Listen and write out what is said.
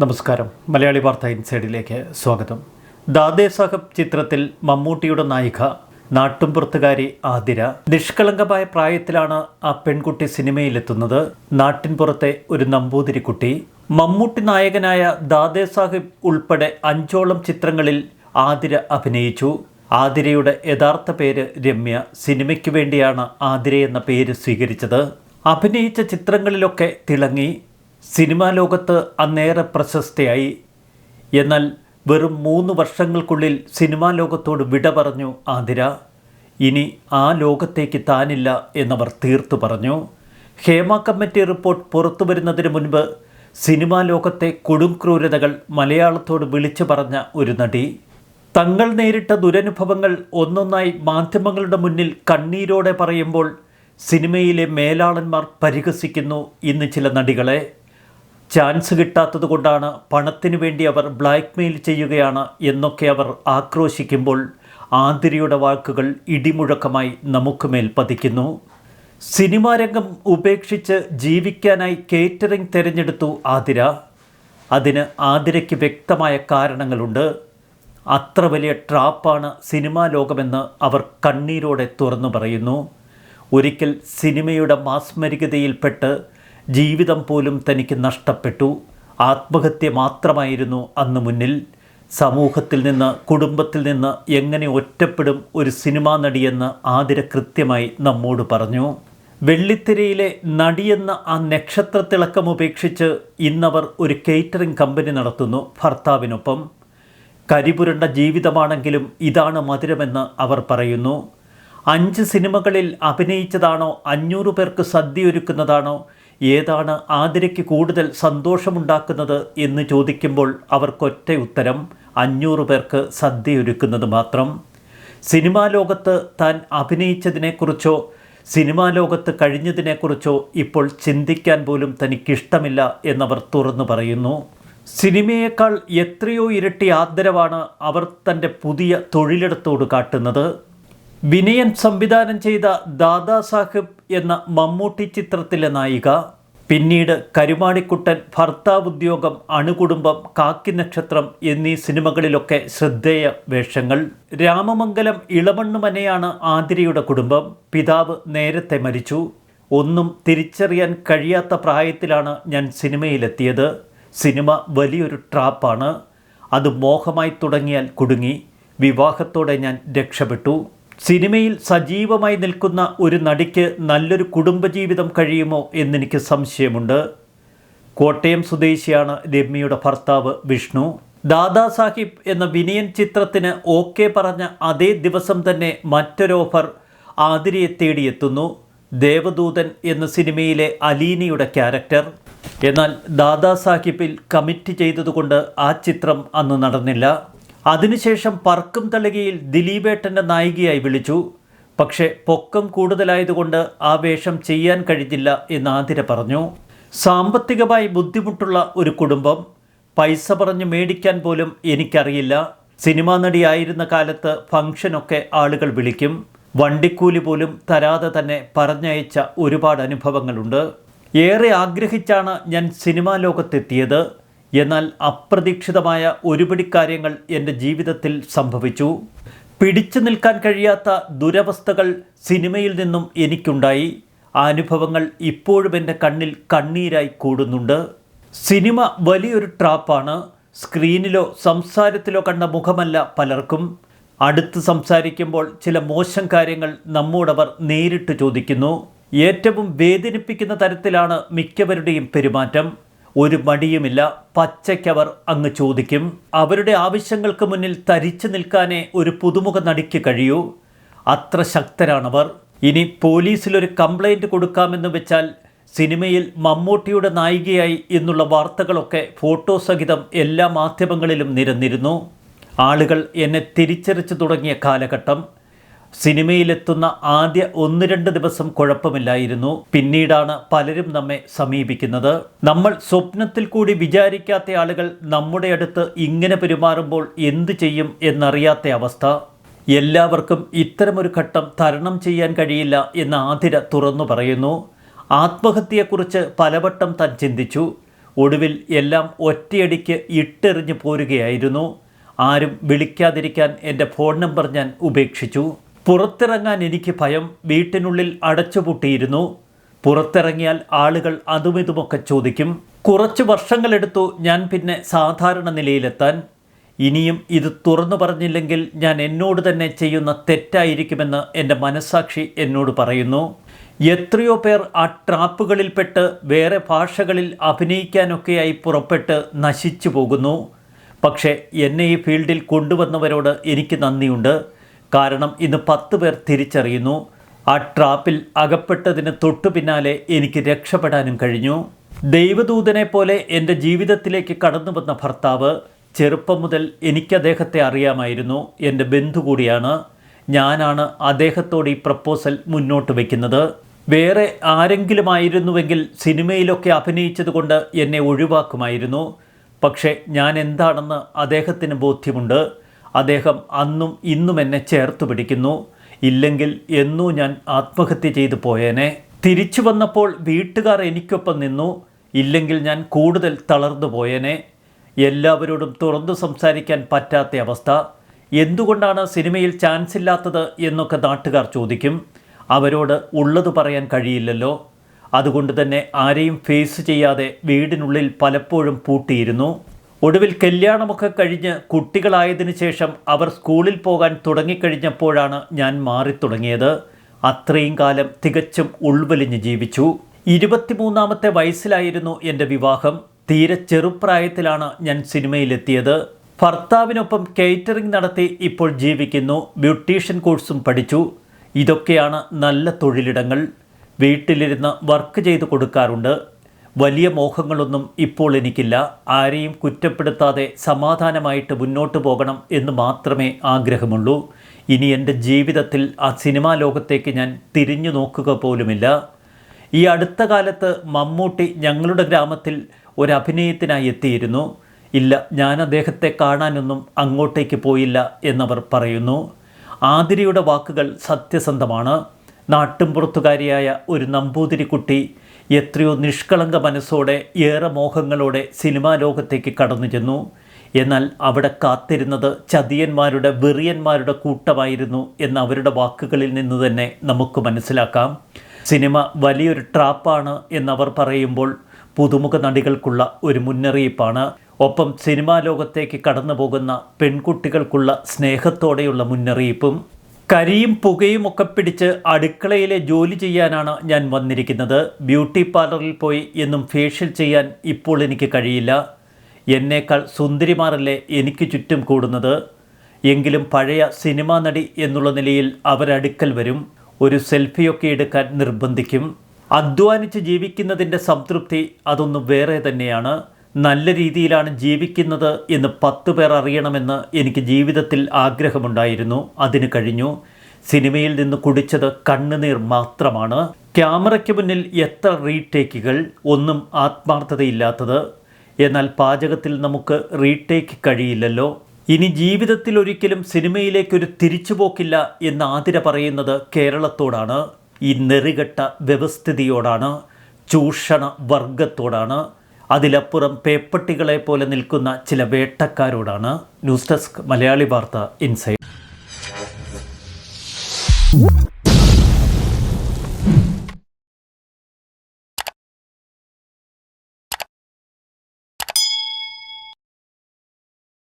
നമസ്കാരം. മലയാളി വാർത്ത ഇൻസൈഡിലേക്ക് സ്വാഗതം. ദാദേ സാഹബ് ചിത്രത്തിൽ മമ്മൂട്ടിയുടെ നായിക നാട്ടിൻപുറത്തുകാരി ആതിര. നിഷ്കളങ്കമായ പ്രായത്തിലാണ് ആ പെൺകുട്ടി സിനിമയിലെത്തുന്നത്. നാട്ടിൻപുറത്തെ ഒരു നമ്പൂതിരിക്കുട്ടി. മമ്മൂട്ടി നായകനായ ദാദേ സാഹിബ് ഉൾപ്പെടെ അഞ്ചോളം ചിത്രങ്ങളിൽ ആതിര അഭിനയിച്ചു. ആതിരയുടെ യഥാർത്ഥ പേര് രമ്യ. സിനിമയ്ക്ക് വേണ്ടിയാണ് ആതിര എന്ന പേര് സ്വീകരിച്ചത്. അഭിനയിച്ച ചിത്രങ്ങളിലൊക്കെ തിളങ്ങി. സിനിമാ ലോകത്ത് അന്നേറെ പ്രശസ്തയായി. എന്നാൽ വെറും മൂന്ന് വർഷങ്ങൾക്കുള്ളിൽ സിനിമാ ലോകത്തോട് വിട പറഞ്ഞു ആതിര. ഇനി ആ ലോകത്തേക്ക് താനില്ല എന്നവർ തീർത്തു പറഞ്ഞു. ഹേമ കമ്മിറ്റി റിപ്പോർട്ട് പുറത്തു വരുന്നതിന് മുൻപ് സിനിമാ ലോകത്തെ കൊടുംക്രൂരതകൾ മലയാളത്തോട് വിളിച്ചു പറഞ്ഞ ഒരു നടി. തങ്ങൾ നേരിട്ട ദുരനുഭവങ്ങൾ ഒന്നൊന്നായി മാധ്യമങ്ങളുടെ മുന്നിൽ കണ്ണീരോടെ പറയുമ്പോൾ സിനിമയിലെ മേലാളന്മാർ പരിഹസിക്കുന്നു ഇന്ന് ചില നടികളെ. ചാൻസ് കിട്ടാത്തത് കൊണ്ടാണ് പണത്തിനു വേണ്ടി അവർ ബ്ലാക്ക് മെയിൽ ചെയ്യുകയാണ് എന്നൊക്കെ അവർ ആക്രോശിക്കുമ്പോൾ ആതിരയുടെ വാക്കുകൾ ഇടിമുഴക്കമായി നമുക്ക് മേൽ പതിക്കുന്നു. സിനിമാ രംഗം ഉപേക്ഷിച്ച് ജീവിക്കാനായി കേറ്ററിംഗ് തിരഞ്ഞെടുത്തു ആതിര. അതിന് ആതിരയ്ക്ക് വ്യക്തമായ കാരണങ്ങളുണ്ട്. അത്ര വലിയ ട്രാപ്പാണ് സിനിമാ ലോകമെന്ന് അവർ കണ്ണീരോടെ തുറന്നു പറയുന്നു. ഒരിക്കൽ സിനിമയുടെ മാസ്മരികതയിൽപ്പെട്ട് ജീവിതം പോലും തനിക്ക് നഷ്ടപ്പെട്ടു. ആത്മഹത്യ മാത്രമായിരുന്നു അന്ന് മുന്നിൽ. സമൂഹത്തിൽ നിന്ന് കുടുംബത്തിൽ നിന്ന് എങ്ങനെ ഒറ്റപ്പെടും ഒരു സിനിമാ നടിയെന്ന് ആതിര കൃത്യമായി നമ്മോട് പറഞ്ഞു. വെള്ളിത്തിരയിലെ നടിയെന്ന ആ നക്ഷത്രത്തിളക്കം ഉപേക്ഷിച്ച് ഇന്നവർ ഒരു കേറ്ററിംഗ് കമ്പനി നടത്തുന്നു ഭർത്താവിനൊപ്പം. കരിപുരണ്ട ജീവിതമാണെങ്കിലും ഇതാണ് മധുരമെന്ന് അവർ പറയുന്നു. അഞ്ച് സിനിമകളിൽ അഭിനയിച്ചതാണോ അഞ്ഞൂറ് പേർക്ക് സദ്യ ഒരുക്കുന്നതാണോ ഏതാണ് ആതിരയ്ക്ക് കൂടുതൽ സന്തോഷമുണ്ടാക്കുന്നത് എന്ന് ചോദിക്കുമ്പോൾ അവർക്കൊറ്റ ഉത്തരം അഞ്ഞൂറ് പേർക്ക് സദ്യയൊരുക്കുന്നത് മാത്രം. സിനിമാ ലോകത്ത് താൻ അഭിനയിച്ചതിനെക്കുറിച്ചോ സിനിമാ ലോകത്ത് കഴിഞ്ഞതിനെക്കുറിച്ചോ ഇപ്പോൾ ചിന്തിക്കാൻ പോലും തനിക്കിഷ്ടമില്ല എന്നവർ തുറന്നു പറയുന്നു. സിനിമയേക്കാൾ എത്രയോ ഇരട്ടി ആദരവാണ് അവർ തന്റെ പുതിയ തൊഴിലിടത്തോട് കാട്ടുന്നത്. വിനയൻ സംവിധാനം ചെയ്ത ദാദാ സാഹിബ് എന്ന മമ്മൂട്ടി ചിത്രത്തിലെ നായിക പിന്നീട് കരുമാടിക്കുട്ടൻ ഭർത്താവ് ഉദ്യോഗം അണുകുടുംബം കാക്കി നക്ഷത്രം എന്നീ സിനിമകളിലൊക്കെ ശ്രദ്ധേയ വേഷങ്ങൾ. രാമമംഗലം ഇളമണ്ണുമനയാണ് ആതിരയുടെ കുടുംബം. പിതാവ് നേരത്തെ മരിച്ചു. ഒന്നും തിരിച്ചറിയാൻ കഴിയാത്ത പ്രായത്തിലാണ് ഞാൻ സിനിമയിലെത്തിയത്. സിനിമ വലിയൊരു ട്രാപ്പാണ്. അത് മോഹമായി തുടങ്ങിയാൽ കുടുങ്ങി. വിവാഹത്തോടെ ഞാൻ രക്ഷപ്പെട്ടു. സിനിമയിൽ സജീവമായി നിൽക്കുന്ന ഒരു നടിക്ക് നല്ലൊരു കുടുംബജീവിതം കഴിയുമോ എന്നെനിക്ക് സംശയമുണ്ട്. കോട്ടയം സ്വദേശിയാണ് രമ്യയുടെ ഭർത്താവ് വിഷ്ണു. ദാദാസാഹിബ് എന്ന വിനയൻ ചിത്രത്തിന് ഓക്കെ പറഞ്ഞ അതേ ദിവസം തന്നെ മറ്റൊരു ഓഫർ ആതിരയെ തേടിയെത്തുന്നു. ദേവദൂതൻ എന്ന സിനിമയിലെ അലീനയുടെ ക്യാരക്ടർ. എന്നാൽ ദാദാസാഹിബിൽ കമ്മിറ്റ് ചെയ്തതുകൊണ്ട് ആ ചിത്രം അന്ന് നടന്നില്ല. അതിനുശേഷം പറക്കും തളികയിൽ ദിലീപേട്ടന്റെ നായികയായി വിളിച്ചു. പക്ഷേ പൊക്കം കൂടുതലായതുകൊണ്ട് ആ വേഷം ചെയ്യാൻ കഴിഞ്ഞില്ല എന്ന് ആതിര പറഞ്ഞു. സാമ്പത്തികമായി ബുദ്ധിമുട്ടുള്ള ഒരു കുടുംബം. പൈസ പറഞ്ഞ് മേടിക്കാൻ പോലും എനിക്കറിയില്ല. സിനിമാ നടിയായിരുന്ന കാലത്ത് ഫംഗ്ഷനൊക്കെ ആളുകൾ വിളിക്കും. വണ്ടിക്കൂലി പോലും തരാതെ തന്നെ പറഞ്ഞയച്ച ഒരുപാട് അനുഭവങ്ങളുണ്ട്. ഏറെ ആഗ്രഹിച്ചാണ് ഞാൻ സിനിമാ ലോകത്തെത്തിയത്. എന്നാൽ അപ്രതീക്ഷിതമായ ഒരുപിടി കാര്യങ്ങൾ എന്റെ ജീവിതത്തിൽ സംഭവിച്ചു. പിടിച്ചു നിൽക്കാൻ കഴിയാത്ത ദുരവസ്ഥകൾ സിനിമയിൽ നിന്നും എനിക്കുണ്ടായി. ആ അനുഭവങ്ങൾ ഇപ്പോഴും എന്റെ കണ്ണിൽ കണ്ണീരായി കൂടുന്നുണ്ട്. സിനിമ വലിയൊരു ട്രാപ്പാണ്. സ്ക്രീനിലോ സംസാരത്തിലോ കണ്ട മുഖമല്ല പലർക്കും. അടുത്ത് സംസാരിക്കുമ്പോൾ ചില മോശം കാര്യങ്ങൾ നമ്മോടവർ നേരിട്ട് ചോദിക്കുന്നു. ഏറ്റവും വേദനിപ്പിക്കുന്ന തരത്തിലാണ് മിക്കവരുടെയും പെരുമാറ്റം. ഒരു മടിയുമില്ല. പച്ചയ്ക്കവർ അങ്ങ് ചോദിക്കും അവരുടെ ആവശ്യങ്ങൾക്ക് മുന്നിൽ തരിച്ചു നിൽക്കാനേ ഒരു പുതുമുഖ നടിക്ക് കഴിയൂ. അത്ര ശക്തരാണവർ. ഇനി പോലീസിലൊരു കംപ്ലൈന്റ് കൊടുക്കാമെന്ന് വെച്ചാൽ സിനിമയിൽ മമ്മൂട്ടിയുടെ നായികയായി എന്നുള്ള വാർത്തകളൊക്കെ ഫോട്ടോ സഹിതം എല്ലാ മാധ്യമങ്ങളിലും നിരന്നിരുന്നു. ആളുകൾ എന്നെ തിരിച്ചറിച്ചു തുടങ്ങിയ കാലഘട്ടം. സിനിമയിലെത്തുന്ന ആദ്യ ഒന്ന് രണ്ട് ദിവസം കുഴപ്പമില്ലായിരുന്നു. പിന്നീടാണ് പലരും നമ്മെ സമീപിക്കുന്നത്. നമ്മൾ സ്വപ്നത്തിൽ കൂടി വിചാരിക്കാത്ത ആളുകൾ നമ്മുടെ അടുത്ത് ഇങ്ങനെ പെരുമാറുമ്പോൾ എന്തു ചെയ്യും എന്നറിയാത്ത അവസ്ഥ. എല്ലാവർക്കും ഇത്തരമൊരു ഘട്ടം തരണം ചെയ്യാൻ കഴിയില്ല എന്ന് ആതിര തുറന്നു പറയുന്നു. ആത്മഹത്യയെക്കുറിച്ച് പലവട്ടം താൻ ചിന്തിച്ചു. ഒടുവിൽ എല്ലാം ഒറ്റയടിക്ക് ഇട്ടെറിഞ്ഞു പോരുകയായിരുന്നു. ആരും വിളിക്കാതിരിക്കാൻ എന്റെ ഫോൺ നമ്പർ ഞാൻ ഉപേക്ഷിച്ചു. പുറത്തിറങ്ങാൻ എനിക്ക് ഭയം വീട്ടിനുള്ളിൽ അടച്ചുപൂട്ടിയിരുന്നു. പുറത്തിറങ്ങിയാൽ ആളുകൾ അതുമിതുമൊക്കെ ചോദിക്കും. കുറച്ച് വർഷങ്ങളെടുത്തു ഞാൻ പിന്നെ സാധാരണ നിലയിലെത്താൻ. ഇനിയും ഇത് തുറന്നു പറഞ്ഞില്ലെങ്കിൽ ഞാൻ എന്നോട് തന്നെ ചെയ്യുന്ന തെറ്റായിരിക്കുമെന്ന് എന്റെ മനസ്സാക്ഷി എന്നോട് പറയുന്നു. എത്രയോ പേർ ആ ട്രാപ്പുകളിൽപ്പെട്ട് വേറെ ഭാഷകളിൽ അഭിനയിക്കാനൊക്കെയായി പുറപ്പെട്ട് നശിച്ചു പോകുന്നു. പക്ഷേ എന്നെ ഈ ഫീൽഡിൽ കൊണ്ടുവന്നവരോട് എനിക്ക് നന്ദിയുണ്ട്. കാരണം ഇന്ന് പത്ത് പേർ തിരിച്ചറിയുന്നു. ആ ട്രാപ്പിൽ അകപ്പെട്ടതിന് തൊട്ടു പിന്നാലെ എനിക്ക് രക്ഷപ്പെടാനും കഴിഞ്ഞു. ദൈവദൂതനെ പോലെ എന്റെ ജീവിതത്തിലേക്ക് കടന്നു വന്ന ഭർത്താവ് ചെറുപ്പം മുതൽ എനിക്ക് അദ്ദേഹത്തെ അറിയാമായിരുന്നു. എന്റെ ബന്ധു കൂടിയാണ്. ഞാനാണ് അദ്ദേഹത്തോട് ഈ പ്രപ്പോസൽ മുന്നോട്ട് വയ്ക്കുന്നത് വേറെ ആരെങ്കിലും ആയിരുന്നുവെങ്കിൽ സിനിമയിലൊക്കെ അഭിനയിച്ചതുകൊണ്ട് എന്നെ ഒഴിവാക്കുമായിരുന്നു. പക്ഷേ ഞാൻ എന്താണെന്ന് അദ്ദേഹത്തിന് ബോധ്യമുണ്ട്. അദ്ദേഹം അന്നും ഇന്നും എന്നെ ചേർത്ത് പിടിക്കുന്നു. ഇല്ലെങ്കിൽ എന്നു ഞാൻ ആത്മഹത്യ ചെയ്തു പോയേനെ. തിരിച്ചു വന്നപ്പോൾ വീട്ടുകാർ എനിക്കൊപ്പം നിന്നു. ഇല്ലെങ്കിൽ ഞാൻ കൂടുതൽ തളർന്നു പോയേനെ. എല്ലാവരോടും തുറന്നു സംസാരിക്കാൻ പറ്റാത്ത അവസ്ഥ. എന്തുകൊണ്ടാണ് സിനിമയിൽ ചാൻസ് ഇല്ലാത്തത് എന്നൊക്കെ നാട്ടുകാർ ചോദിക്കും. അവരോട് ഉള്ളത് പറയാൻ കഴിയില്ലല്ലോ. അതുകൊണ്ട് തന്നെ ആരെയും ഫേസ് ചെയ്യാതെ വീടിനുള്ളിൽ പലപ്പോഴും പൂട്ടിയിരുന്നു. ഒടുവിൽ കല്യാണമൊക്കെ കഴിഞ്ഞ് കുട്ടികളായതിനു ശേഷം അവർ സ്കൂളിൽ പോകാൻ തുടങ്ങിക്കഴിഞ്ഞപ്പോഴാണ് ഞാൻ മാറിത്തുടങ്ങിയത്. അത്രയും കാലം തികച്ചും ഉൾവലിഞ്ഞ് ജീവിച്ചു. ഇരുപത്തിമൂന്നാമത്തെ വയസ്സിലായിരുന്നു എന്റെ വിവാഹം. തീരെ ചെറുപ്രായത്തിലാണ് ഞാൻ സിനിമയിലെത്തിയത്. ഭർത്താവിനൊപ്പം കേറ്ററിംഗ് നടത്തി ഇപ്പോൾ ജീവിക്കുന്നു. ബ്യൂട്ടീഷ്യൻ കോഴ്സും പഠിച്ചു. ഇതൊക്കെയാണ് നല്ല തൊഴിലിടങ്ങൾ. വീട്ടിലിരുന്ന് വർക്ക് ചെയ്തു കൊടുക്കാറുണ്ട്. വലിയ മോഹങ്ങളൊന്നും ഇപ്പോൾ എനിക്കില്ല. ആരെയും കുറ്റപ്പെടുത്താതെ സമാധാനമായിട്ട് മുന്നോട്ട് പോകണം എന്ന് മാത്രമേ ആഗ്രഹമുള്ളൂ. ഇനി എന്റെ ജീവിതത്തിൽ ആ സിനിമാ ലോകത്തേക്ക് ഞാൻ തിരിഞ്ഞു നോക്കുക പോലുമില്ല. ഈ അടുത്ത കാലത്ത് മമ്മൂട്ടി ഞങ്ങളുടെ ഗ്രാമത്തിൽ ഒരു അഭിനയത്തിനായി എത്തിയിരുന്നു. ഇല്ല ഞാൻ അദ്ദേഹത്തെ കാണാനൊന്നും അങ്ങോട്ടേക്ക് പോയില്ല എന്നവർ പറയുന്നു. ആതിരയുടെ വാക്കുകൾ സത്യസന്ധമാണ്. നാട്ടുംപുറത്തുകാരിയായ ഒരു നമ്പൂതിരിക്കുട്ടി എത്രയോ നിഷ്കളങ്ക മനസ്സോടെ ഏറെ മോഹങ്ങളോടെ സിനിമാ ലോകത്തേക്ക് കടന്നു ചെന്നു. എന്നാൽ അവിടെ കാത്തിരുന്നത് ചതിയന്മാരുടെ വെറിയന്മാരുടെ കൂട്ടമായിരുന്നു എന്ന അവരുടെ വാക്കുകളിൽ നിന്ന് തന്നെ നമുക്ക് മനസ്സിലാക്കാം. സിനിമ വലിയൊരു ട്രാപ്പാണ് എന്നവർ പറയുമ്പോൾ പുതുമുഖ നടികൾക്കുള്ള ഒരു മുന്നറിയിപ്പാണ്. ഒപ്പം സിനിമാ ലോകത്തേക്ക് കടന്നു പോകുന്ന പെൺകുട്ടികൾക്കുള്ള സ്നേഹത്തോടെയുള്ള മുന്നറിയിപ്പും കരിയും പുകയും ഒക്കെ പിടിച്ച് അടുക്കളയിലെ ജോലി ചെയ്യാനാണ് ഞാൻ വന്നിരിക്കുന്നത്. ബ്യൂട്ടി പാർലറിൽ പോയി എന്നും ഫേഷ്യൽ ചെയ്യാൻ ഇപ്പോൾ എനിക്ക് കഴിയില്ല. എന്നേക്കാൾ സുന്ദരിമാരല്ലേ എനിക്ക് ചുറ്റും കൂടുന്നത്? എങ്കിലും പഴയ സിനിമാ നടി എന്നുള്ള നിലയിൽ അവരടുക്കൽ വരും. ഒരു സെൽഫിയൊക്കെ എടുക്കാൻ നിർബന്ധിക്കും. അധ്വാനിച്ച് ജീവിക്കുന്നതിന്റെ സംതൃപ്തി അതൊന്നും വേറെ തന്നെയാണ്. നല്ല രീതിയിലാണ് ജീവിക്കുന്നത് എന്ന് പത്ത് പേർ അറിയണമെന്ന് എനിക്ക് ജീവിതത്തിൽ ആഗ്രഹമുണ്ടായിരുന്നു. അതിന് കഴിഞ്ഞു. സിനിമയിൽ നിന്ന് കുടിച്ചത് കണ്ണുനീർ മാത്രമാണ്. ക്യാമറയ്ക്ക് മുന്നിൽ എത്ര റീടേക്കുകൾ ഒന്നും ആത്മാർത്ഥതയില്ലാത്തത്. എന്നാൽ പാചകത്തിൽ നമുക്ക് റീടേക്ക് കഴിയില്ലല്ലോ. ഇനി ജീവിതത്തിൽ ഒരിക്കലും സിനിമയിലേക്കൊരു തിരിച്ചുപോക്കില്ല എന്ന് ആതിര പറയുന്നത് കേരളത്തോടാണ്. ഈ നെറികെട്ട വ്യവസ്ഥിതിയോടാണ്. ചൂഷണ വർഗത്തോടാണ്. അതിലപ്പുറം പേപ്പട്ടികളെ പോലെ നിൽക്കുന്ന ചില വേട്ടക്കാരോടാണ് ന്യൂസ് ഡെസ്ക് മലയാളി വാർത്ത ഇൻസൈഡ്.